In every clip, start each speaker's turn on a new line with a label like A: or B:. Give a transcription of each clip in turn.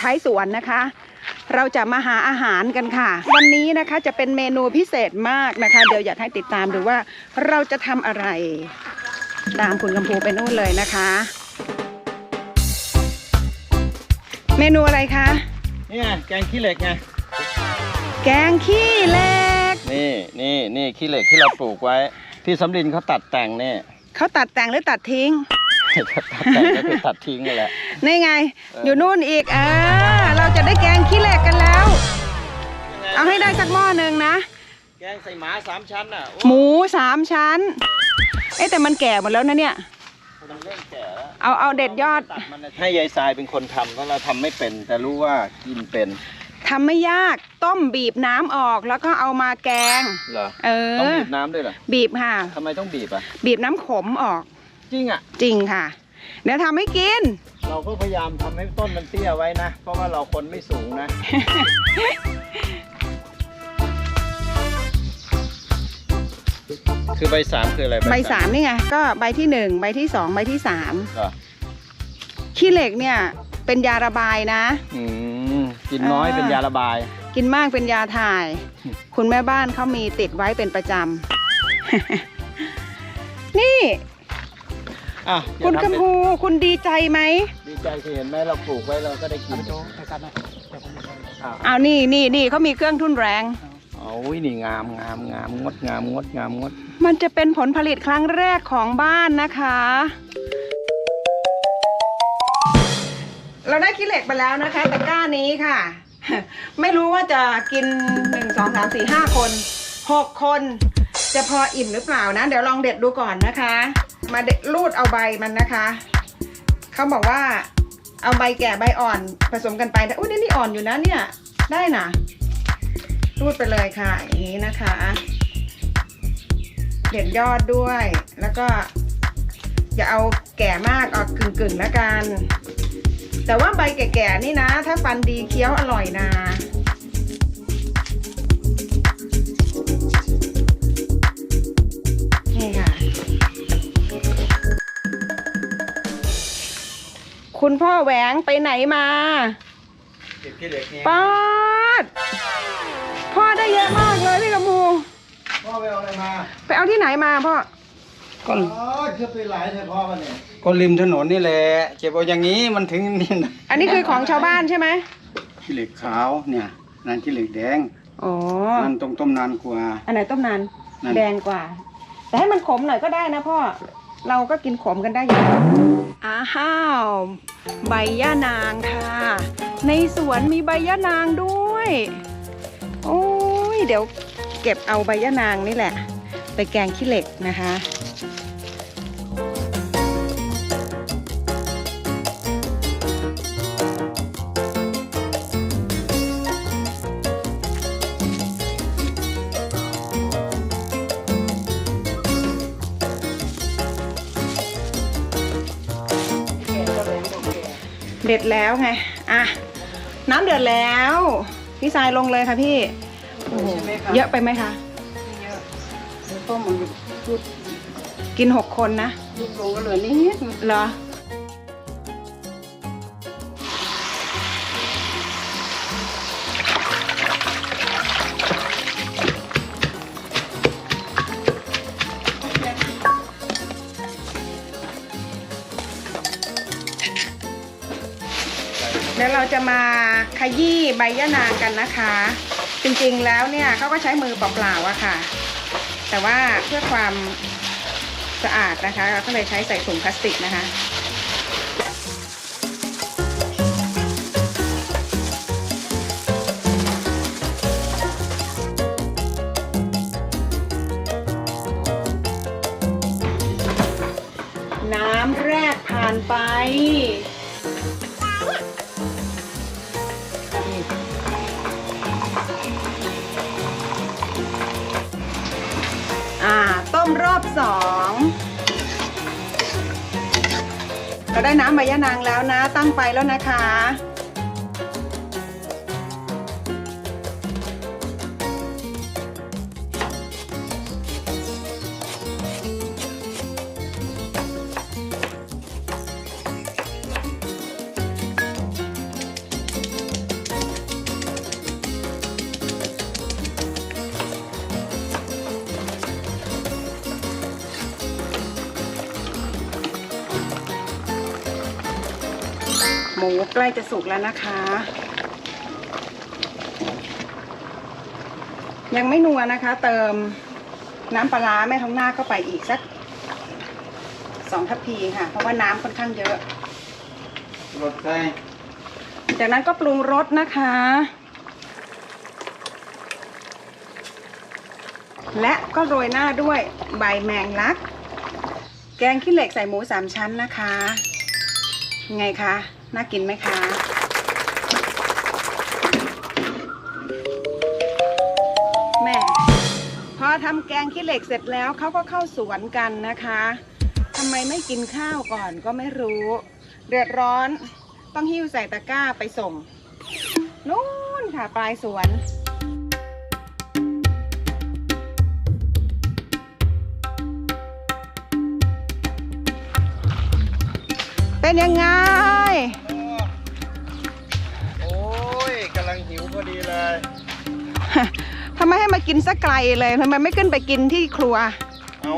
A: ท้ายสวนนะคะ เราจะมาหาอาหารกันค่ะ วันนี้นะคะจะเป็นเมนูพิเศษมากนะคะ เดี๋ยวอยากให้ติดตามดูว่าเราจะทำอะไร ตามคุณกำพูไปนู่นเลยนะคะ เมนูอะไรคะ
B: นี่ไงแกงขี้เหล็กไง
A: แกงขี้เหล็ก
B: นี่นี่นี่ขี้เหล็กที่เราปลูกไว้พี่สำลินเขาตัดแต่งนี่
A: เขาตัดแต่งหรือตัดทิ้ง
B: ตัดแต่งก็คือตัดทิ้งนี่แหละ
A: นี่ไง
B: เออ
A: อ
B: อ
A: ยู่นู่นอีกอ่าเราจะได้แกงขี้เหล็กกันแล้ว เอาให้ได้สักหม้อหนึ่งนะ
B: แกงใส่หมาสามชั้นน่ะโอ้
A: หมูสามชั้น เอ๊ะแต่มันแก่หมดแล้วนะเนี่ย
B: มันเริ่มแก่แล้ว
A: เอาเอาเด็ดยอด
B: ตัดมันนะให้ยายทรายเป็นคนทำเพราะเราทำไม่เป็น แต่รู้ว่ากินเป็น
A: ทำไม่ยากต้มบีบน้ำออกแล้วก็เอามาแกง
B: เหรอ
A: เอ
B: ต้อง
A: อ
B: บีบน้ำด้วยเหรอ
A: บีบค่ะ
B: ทำไมต้องบีบอะ
A: บีบน้ำขมออก
B: จริงอะ
A: จริงค่ะ เดี๋ยวทำให้กิน
B: เราก็พยายามทำให้ต้นมันเตี้ยไว้นะ เพราะว่าเราคนไม่สูงนะ คือใบสามคืออะไร
A: ใบสามนี่ไง ก็ใบที่หนึ่งใบที่สองใบที่สาม
B: เหรอ
A: ขี้เหล็กเนี่ยเป็นยาระบายนะ
B: อืมกินน้อย
A: อ่า
B: เป็นยาระบาย
A: กินมากเป็นยาถ่าย
B: อืม
A: คุณแม่บ้านเขามีติดไว้เป็นประจำ นี่
B: อะ
A: คุณ
B: อย่าทำ
A: กำพูคุณดีใจไหม
B: ดีใจที่เห็นไหมเราปลูกไว้เราก็ได้กินอ้าว
A: เอานี่นี่นี่เขามีเครื่องทุ่นแรง
B: เอาอุ้ยนี่งามงามงามงดงามงดงามงด
A: มันจะเป็นผลผลิตครั้งแรกของบ้านนะคะ เราได้ขี้เหล็กไปแล้วนะคะตะกร้านี้ค่ะ ไม่รู้ว่าจะกินหนึ่งสองสามสี่ห้าคนหกคน จะพออิ่มหรือเปล่านะ เดี๋ยวลองเด็ดดูก่อนนะคะ มาเด็ดรูดเอาใบมันนะคะเขาบอกว่าเอาใบแก่ใบอ่อนผสมกันไปแต่อุ้ยนี่นี่อ่อนอยู่นะเนี่ยได้นะรูดไปเลยค่ะอย่างนี้นะคะ เด็ดยอดด้วยแล้วก็อย่าเอาแก่มากเอากึ่งๆแล้วกัน แต่ว่าใบแก่ๆนี่นะ ถ้าฟันดีเคี้ยวอร่อยนะ คุณพ่อแหวงไปไหนมา
B: เก็บขี้เหล็กนี่
A: ป๊าดพ่อได้เยอะมากเลยพี่กำพู
B: พ่อไปเอาอะไรมา
A: ไปเอาที่ไหนมาพ่อ
C: ก็
B: อ๋อคือไปหลายเฉพาะมันเนี่ย
C: ก็ริมถนนนี่แหละเก็บเอาอย่างนี้มันถึงนี่นะ
A: อันนี้คือของชาวบ้านใช่ไหม
C: ขี้เหล็กขาวเนี่ยนั่นขี้เหล็กแดง
A: อ๋อ
C: นั่นต้มต้มนานกว่า
A: อันไหนต้มนาน
C: นั่น
A: แดงกว่า แต่ให้มันขมหน่อยก็ได้นะพ่อ เราก็กินขมกันได้อยู่อ้าวใบย่านางค่ะ ในสวนมีใบย่านางด้วย โอ้ยเดี๋ยวเก็บเอาใบย่านางนี่แหละ ไปแกงขี้เหล็กนะคะ เด็ดแล้วไง อะ น้ำเดือดแล้ว พี่ทรายลงเลยค่ะพี่โอ้โหเยอะไปไหมคะ
C: แล้วก็มันพูด
A: กินหกคนนะ
C: ลูกลงก็เหลือนิด
A: เหรอ เดี๋ยวเราจะมาขยี้ใบยะนางกันนะคะ จริงๆแล้วเนี่ยเขาก็ใช้มือเปล่าๆอะค่ะ แต่ว่าเพื่อความสะอาดนะคะ เราก็เลยใช้ใส่ถุงพลาสติกนะคะ อบสองเราได้น้ำใบยะนางแล้วนะ ตั้งไฟแล้วนะคะ หมูใกล้จะสุกแล้วนะคะ ยังไม่นัวนะคะ เติมน้ำปลาแม่ท้องหน้าเข้าไปอีกสักสองทัพพีค่ะ เพราะว่าน้ำค่อนข้างเยอะ
C: รถไฟ
A: จากนั้นก็ปรุงรสนะคะ และก็โรยหน้าด้วยใบแมงลัก แกงขี้เหล็กใส่หมูสามชั้นนะคะ ไงคะ น่ากินไหมคะแม่พอทำแกงขี้เหล็กเสร็จแล้วเขาก็เข้าสวนกันนะคะทำไมไม่กินข้าวก่อนก็ไม่รู้ เดือดร้อนต้องหิ้วใส่ตะกร้าไปส่งนู่นค่ะปลายสวนเป็นยังไง
B: โอ้ยกำลังหิวพอดีเลย
A: ทำไมให้มากินสักไกลเลยทำไมไม่ขึ้นไปกินที่ครัว
B: เอา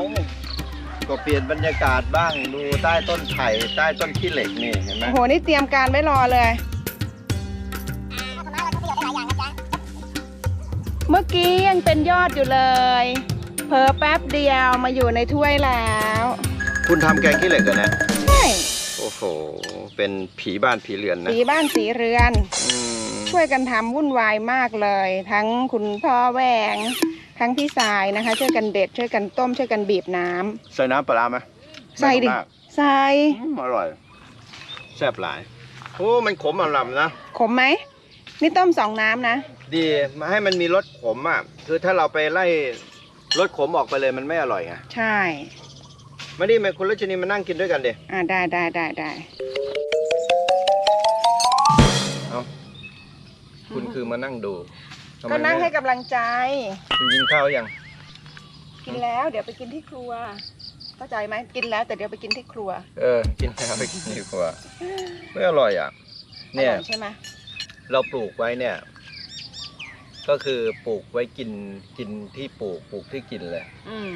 B: ก็เปลี่ยนบรรยากาศบ้างดูใต้ต้นไผ่ใต้ต้นขี้เหล็กนี่เห็นไหม
A: โอ้โห นี่เตรียมการไว้รอเลย เมื่อกี้ยังเป็นยอดอยู่เลย เพอแป๊บเดียวมาอยู่ในถ้วยแล้ว
B: คุณทำแกงขี้เหล็กเหรอเนี่ย
A: ใช่
B: โอ้โห เป็นผีบ้านผีเรือนนะ
A: สีบ้านสีเรือน
B: อืม
A: ช่วยกันทำวุ่นวายมากเลย ทั้งคุณพ่อแหวง ทั้งพี่สายนะคะ ช่วยกันเด็ด ช่วยกันต้ม ช่วยกันบีบน้ำ
B: ใส่น้ำปลาร้าไหม
A: ใส่ดิ
B: ไม่ต้องมาก
A: ใส่
B: อืมอร่อย แซ่บหลาย โอ้ มันขมอร่ำนะ
A: ขมไหม นี่ต้มสองน้ำนะ
B: ดีมาให้มันมีรสขมอะ คือถ้าเราไปไล่รสขมออกไปเลยมันไม่อร่อยไง
A: ใช่
B: มาดิมาคุณรัชนีมานั่งกินด้วยกันเด็
A: อ่าได้ได้ได้ได้
B: เอาคุณคือมานั่งดูทำไม
A: ก็นั่ง
B: ไม่
A: ให้กำลังใจ
B: คุณกินข้าวยัง
A: กินแล้ว เดี๋ยวไปกินที่ครัว เข้าใจไหมกินแล้ว แต่เดี๋ยวไปกินที่ครัว
B: เออ กินแล้วไปกินดีกว่าไม่อร่อยอะ
A: อ
B: เนี่ย
A: ร่อยใช่ไหม
B: เราปลูกไว้เนี่ย ก็คือปลูกไว้กินกินที่ปลูกปลูกที่กินเลย
A: อืม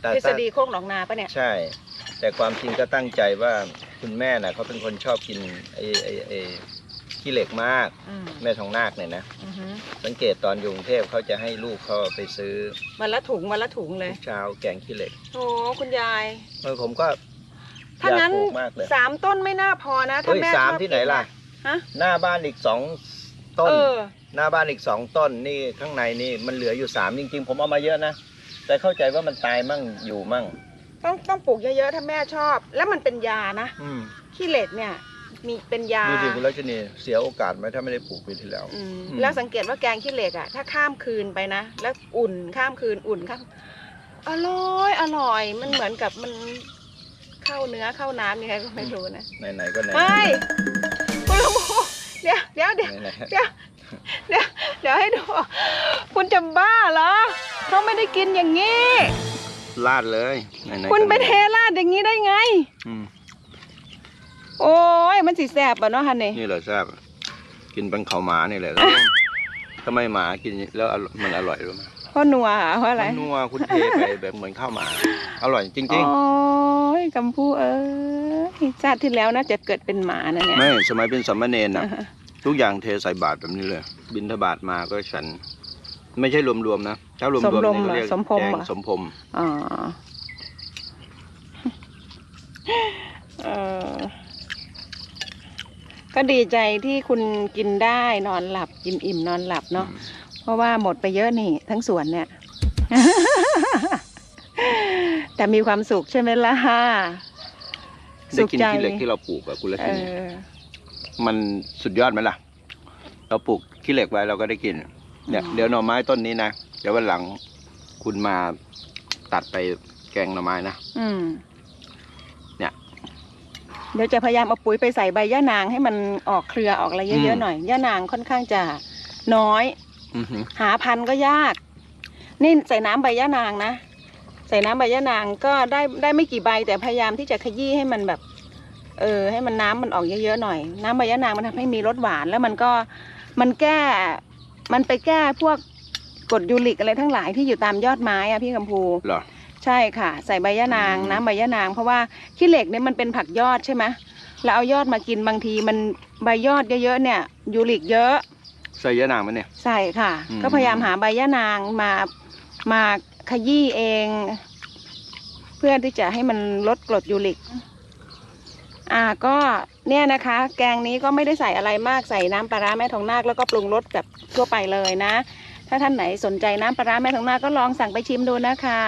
B: แต่
A: ทฤษ
B: ถ้า
A: ฎีโคกหนองนาปะเนี่ย
B: ใช่ แต่ความจริงก็ตั้งใจว่าคุณแม่น่ะเขาเป็นคนชอบกินไอ้ไอ้ไอ้ขี้เหล็กมาก
A: อืม
B: แม่ทองนาคเนี่ยนะ
A: อือหือ
B: สังเกตตอนอยู่กรุงเทพเขาจะให้ลูกเขาไปซื้อ
A: วันละถุงวันละถุงเลย
B: ทุกเช้าแกงขี้เหล็ก
A: โอ้คุณยาย
B: เออผมก็
A: ถ้า
B: อยาก
A: งั้น
B: ปลูกมากเลย
A: สามต้นไม่น่าพอนะถ้า
B: เฮ้ย
A: แม่
B: สาม
A: ชอบ
B: ที่ไหน
A: กิ
B: ล่ะ
A: ฮะ
B: หน้าบ้านอีกสองต้น
A: เออ
B: หน้าบ้านอีกสองต้นนี่ข้างในนี่มันเหลืออยู่สามจริงๆ ผมเอามาเยอะนะ แต่เข้าใจว่ามันตายมั่งอยู่มั่ง
A: ต้องต้องปลูกเยอะๆถ้าแม่ชอบ แล้วมันเป็นยานะ
B: อืม
A: ขี้เหล็กเนี่ยมีเป็นยา
B: ดูดิคุณรัชนีเสียโอกาสไหมถ้าไม่ได้ปลูกปีที่แล้ว
A: อืม
B: อืม
A: แล้วสังเกตว่าแกงขี้เหล็กอะถ้าข้ามคืนไปนะ แล้วอุ่นข้ามคืนอุ่นข้ามอร่อยอร่อย มันเหมือนกับมันเข้าเนื้อเข้าน้ำยังไงก็ไม่รู้นะ
B: ไหนๆก็ไหน
A: เฮ้ยคุณลำโพเดี๋ยวเดี๋ยวเดี๋ยว
B: ไหน
A: เดี๋ยวเดี๋ยวเดี๋ยวให้ดู คุณจะบ้าเหรอ เขาไม่ได้กินอย่างนี้
B: ๆลาดเลยไหนๆ
A: คุณ
B: ก็
A: ไป
B: ไหน
A: เทราดอย่างนี้ได้ไง
B: อืม
A: โอ้ยมันสีแสบอะเนาะฮันนี่
B: นี่เหรอแซ่บกินเป็นข้าวหมานี่แหละทำไมหมากินแล้วอร่อยมันอร่อยรู้ไหม
A: เพราะนัวเหรอเพราะอะไร
B: มันนัวคุณเทไปแบบเหมือนข้าวหมา อร่อยจริง
A: โอ้ยกำพูเอ้ยชาติที่แล้วน่าจะเกิดเป็นหมานะเนี่ย
B: ๆไม่สมัยเป็นสามเณรนะทุกอย่างเทใส่บาตรแบบนี้เลย บินทบาทมาก็ฉัน ไม่ใช่รวมๆนะถ้ารวม
A: สม
B: ๆ
A: รม
B: นี่
A: เหรอ
B: เขาเรียก
A: สมพรม
B: แกง
A: เหรอ
B: สมพรม
A: อ๋อเออก็ดีใจที่คุณกินได้นอนหลับกินอิ่มนอนหลับเนาะเพราะว่าหมดไปเยอะนี่ ทั้งสวนเนี่ย แต่มีความสุขใช่ไหมล่ะ
B: ได้กินขี้เหล็กที่เราปลูกอะคุณรั
A: เอ
B: ชนี
A: อ
B: มันสุดยอดไหมล่ะ เราปลูกขี้เหล็กไว้เราก็ได้กิน เนี่ย
A: อืม
B: เดี๋ยวหน่อไม้ต้นนี้นะเดี๋ยววันหลังคุณมาตัดไปแกงหน่อไม้นะ
A: อืม
B: เนี่ย
A: เดี๋ยวจะพยายามเอาปุ๋ยไปใส่ใบย่านางให้มันออกเครือออกอะไรเยอะๆหน่อยย่านางค่อนข้างจะน้อย
B: อือหือ
A: หาพันธุ์ก็ยาก นี่ใส่น้ำใบย่านางนะ ใส่น้ำใบย่านางก็ได้ได้ไม่กี่ใบแต่พยายามที่จะขยี้ให้มันแบบ เออ ให้มันน้ำมันออกเยอะๆหน่อย น้ำใบย่านางมันทำให้มีรสหวานแล้วมันก็มันแก้ มันไปแก้พวกกรดยูริกอะไรทั้งหลายที่อยู่ตามยอดไม้อะพี่กำพู
B: เหรอ
A: ใช่ค่ะ ใส่ใบย่านาง
B: อืม
A: น้ำใบย่านาง เพราะว่าขี้เหล็กเนี่ยมันเป็นผักยอดใช่ไหมเราเอายอดมากินบางทีมันใบยอดเยอะๆเนี่ยยูริกเยอะ
B: ใส่ยะนางไหมเนี่ย
A: ใส่ค่ะ
B: อืม
A: ก็พยายามหาใบย่านางมามาขยี้เอง เพื่อที่จะให้มันลดกรดยูริก อ่าก็ เนี่ยนะคะ แกงนี้ก็ไม่ได้ใส่อะไรมากใส่น้ำปลาร้าแม่ทองนาคแล้วก็ปรุงรสแบบทั่วไปเลยนะ ถ้าท่านไหนสนใจน้ำปลาร้าแม่ทองนาคก็ลองสั่งไปชิมดูนะคะ